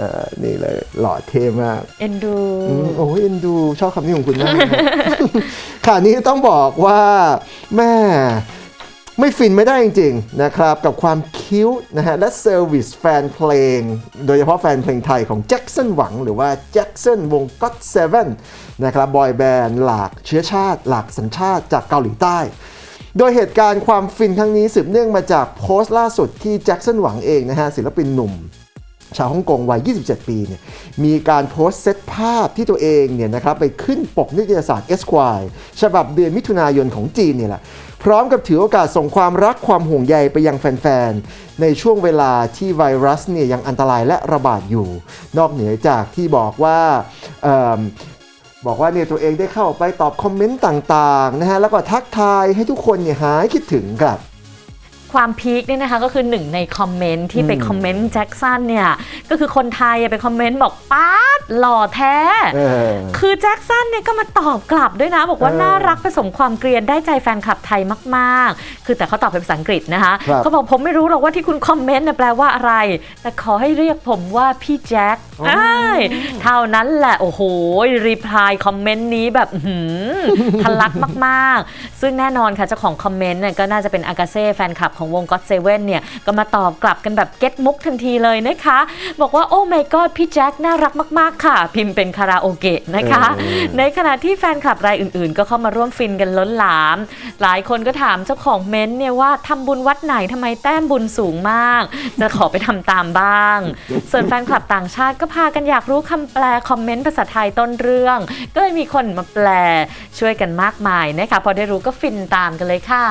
เออนี่เลยหล่อเท่มาก เอ็นดูอืมโอ้ยเอ็นดูชอบคำนี้ของคุณมากนะครับข่าวนี้ต้องบอกว่าแม่ไม่ฟินไม่ได้จริงๆนะครับ กับความคิ้วนะฮะ และเซอร์วิสแฟนเพลง โดยเฉพาะแฟนเพลงไทยของแจ็คสันหวัง หรือว่าแจ็คสันวงก็ t เซเว่นนะครับบอยแบนด์หลากเชื้อชาติ หลากสัญชาติจากเกาหลีใต้ โดยเหตุการณ์ความฟินครั้งนี้สืบเนื่องมาจากโพสต์ล่าสุดที่แจ็คสันหวังเองนะฮะศิลปินหนุ่ม ชาวฮ่องกงวัย 27 ปีเนี่ยมีการโพสต์เซตภาพที่ตัวเองเนี่ยนะครับไปขึ้นปกนิตยสาร Esquire ฉบับเดือนมิถุนายนของจีนเนี่ยแหละพร้อมกับถือโอกาสส่งความรักความห่วงใยไปยังแฟน ๆ ในช่วงเวลาที่ไวรัสเนี่ยยังอันตรายและระบาดอยู่ นอกเหนือจากที่บอกว่าเอิ่มบอกว่าเนี่ยตัวเองได้เข้าไปตอบคอมเมนต์ต่าง ๆ นะฮะแล้วก็ทักทายให้ทุกคนเนี่ยหายคิดถึงครับ ความพีคเนี่ยนะคะก็คือหนึ่งในคอมเมนต์ที่ไปคอมเมนต์แจ็คสันเนี่ยก็คือคนไทยไปคอมเมนต์บอกป้าดหล่อแท้ เออ คือแจ็คสันเนี่ยก็มาตอบกลับด้วยนะ บอกว่า เออ น่ารักผสมความเกรียนได้ใจแฟนคลับไทยมากๆ คือแต่เขาตอบเป็นภาษาอังกฤษนะคะ ครับ เขาบอกผมไม่รู้หรอกว่าที่คุณคอมเมนต์เนี่ยแปลว่าอะไร แต่ขอให้เรียกผมว่าพี่แจ็คใช่เท่านั้นแหละโอ้โหรีプライคอมเมนต์นี้แบบอื้อหือทะลักมากๆ ซึ่งแน่นอนค่ะเจ้าของคอมเมนต์เนี่ยก็น่าจะเป็นอากาเซ่แฟนคลับของวงก็ t เซเว่นเนี่ยก็มาตอบกลับกันแบบเก็ตมุกทันทีเลยนะคะ บอกว่าโอ้ my god พี่แจ็คน่ารักมาก กๆค่ะ พิมพ์เป็นคาราโอเกะนะคะเออในขณะที่แฟนคลับรายอื่นๆ ก็เข้ามาร่วมฟินกันล้นหลาม หลายคนก็ถามเจ้าของเม้นต์เนี่ยว่าทำบุญวัดไหนทำไมแต้มบุญสูงมาก จะขอไปทำตามบ้าง ส่วนแฟนคลับต่างชาติก็พากันอยากรู้คำแปลคอมเมนต์ภาษาไทยต้นเรื่อง ก็เลยมีคนมาแปลช่วยกันมากมายนะคะพอได้รู้ก็ฟินตามกันเลยค่ะ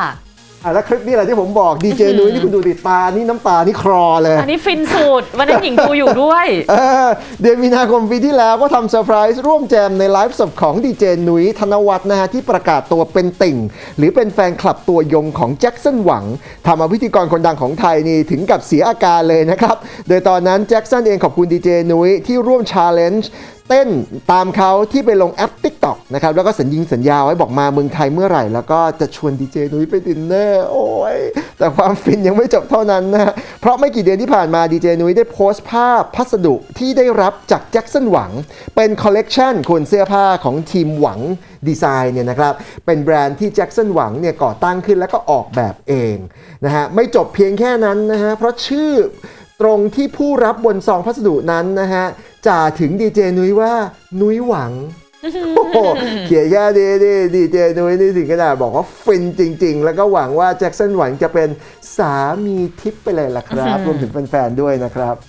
อะแล้วคลิปนี้แหละที่ผมบอกดีเจนุ้ยนี่คุณดูติดตา นี่น้ำตา นี่คลอเลย อันนี้ฟินสุดวันนั้นหญิงดูอยู่ด้วย เออเดือนมีนาคมปีที่แล้วก็ทำเซอร์ไพรส์ร่วมแจมในไลฟ์สดของดีเจนุ้ยธนวัฒน์นะฮะที่ประกาศตัวเป็นติ่ง หรือเป็นแฟนคลับตัวยงของแจ็คสันหวังทำเอาพิธีกรคนดังของไทยนี่ถึงกับเสียอาการเลยนะครับ โดยตอนนั้นแจ็คสันเองขอบคุณดีเจนุ้ยที่ร่วมชาเลนจ์ เต้นตามเขาที่ไปลงแอป TikTok นะครับแล้วก็สัญญิงสัญญาไว้บอกมาเมืองไทยเมื่อไหร่ แล้วก็จะชวนดีเจนุ้ยไปดินเนอร์โอ้ยแต่ความฟินยังไม่จบเท่านั้นนะฮะเพราะไม่กี่เดือนที่ผ่านมาดีเจนุ้ยได้โพสต์ภาพพัสดุที่ได้รับจากแจ็คสันหวัง เป็นคอลเลกชันคุณเสื้อผ้าของทีมหวังดีไซน์เนี่ยนะครับเป็นแบรนด์ที่แจ็คสันหวังเนี่ยก่อตั้งขึ้นแล้วก็ออกแบบเองนะฮะไม่จบเพียงแค่นั้นนะฮะเพราะชื่อตรงที่ผู้รับบนซองพัสดุนั้นนะฮะ จ่าถึงดีเจนุ้ยว่านุ้ยหวังโอ้โหเขียนแค่ดีดีดีเจนุ้ยนี่ถึงขนาดบอกว่าฟินจริง ๆ แล้วก็หวังว่าแจ็คสันหวังจะเป็นสามีทิพย์ไปเลยล่ะครับ รวมถึงแฟนๆด้วยนะครับข